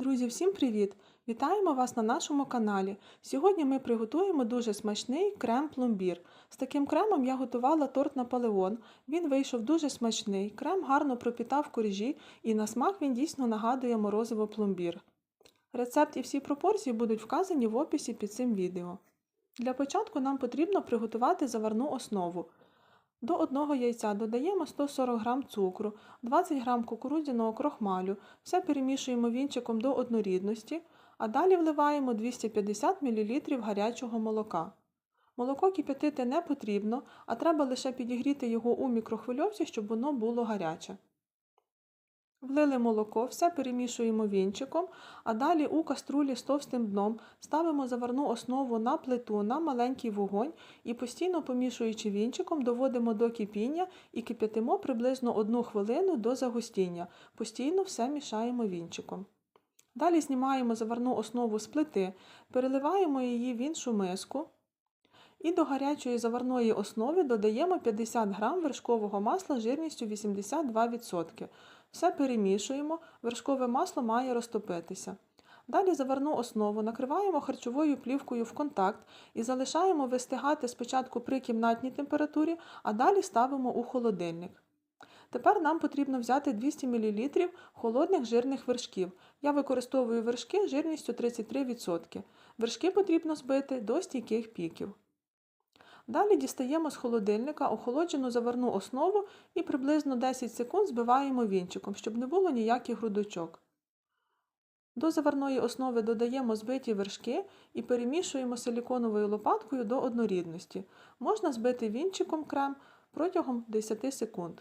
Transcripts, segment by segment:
Друзі, всім привіт! Вітаємо вас на нашому каналі. Сьогодні ми приготуємо дуже смачний крем-пломбір. З таким кремом я готувала торт Наполеон. Він вийшов дуже смачний, крем гарно пропітав коржі і на смак він дійсно нагадує морозиво пломбір. Рецепт і всі пропорції будуть вказані в описі під цим відео. Для початку нам потрібно приготувати заварну основу. До одного яйця додаємо 140 г цукру, 20 г кукурудзяного крохмалю, все перемішуємо вінчиком до однорідності, а далі вливаємо 250 мл гарячого молока. Молоко кип'ятити не потрібно, а треба лише підігріти його у мікрохвильовці, щоб воно було гаряче. Влили молоко, все перемішуємо вінчиком, а далі у каструлі з товстим дном ставимо заварну основу на плиту на маленький вогонь і постійно помішуючи вінчиком, доводимо до кипіння і кип'ятимо приблизно 1 хвилину до загустіння. Постійно все мішаємо вінчиком. Далі знімаємо заварну основу з плити, переливаємо її в іншу миску. І до гарячої заварної основи додаємо 50 г вершкового масла жирністю 82%. Все перемішуємо, вершкове масло має розтопитися. Далі заварну основу накриваємо харчовою плівкою в контакт і залишаємо вистигати спочатку при кімнатній температурі, а далі ставимо у холодильник. Тепер нам потрібно взяти 200 мл холодних жирних вершків. Я використовую вершки жирністю 33%. Вершки потрібно збити до стійких піків. Далі дістаємо з холодильника охолоджену заварну основу і приблизно 10 секунд збиваємо вінчиком, щоб не було ніяких грудочок. До заварної основи додаємо збиті вершки і перемішуємо силіконовою лопаткою до однорідності. Можна збити вінчиком крем протягом 10 секунд.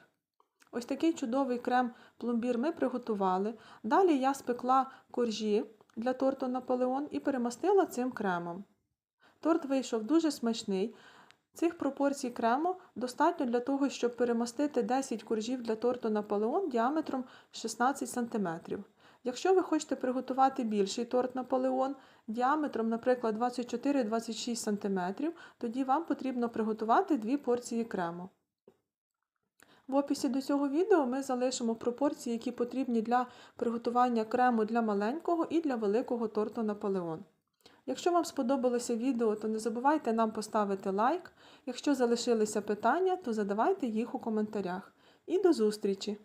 Ось такий чудовий крем-пломбір ми приготували. Далі я спекла коржі для торту Наполеон і перемастила цим кремом. Торт вийшов дуже смачний. Цих пропорцій крему достатньо для того, щоб перемастити 10 коржів для торту Наполеон діаметром 16 см. Якщо ви хочете приготувати більший торт Наполеон діаметром, наприклад, 24-26 см, тоді вам потрібно приготувати 2 порції крему. В описі до цього відео ми залишимо пропорції, які потрібні для приготування крему для маленького і для великого торту Наполеон. Якщо вам сподобалося відео, то не забувайте нам поставити лайк. Якщо залишилися питання, то задавайте їх у коментарях. І до зустрічі!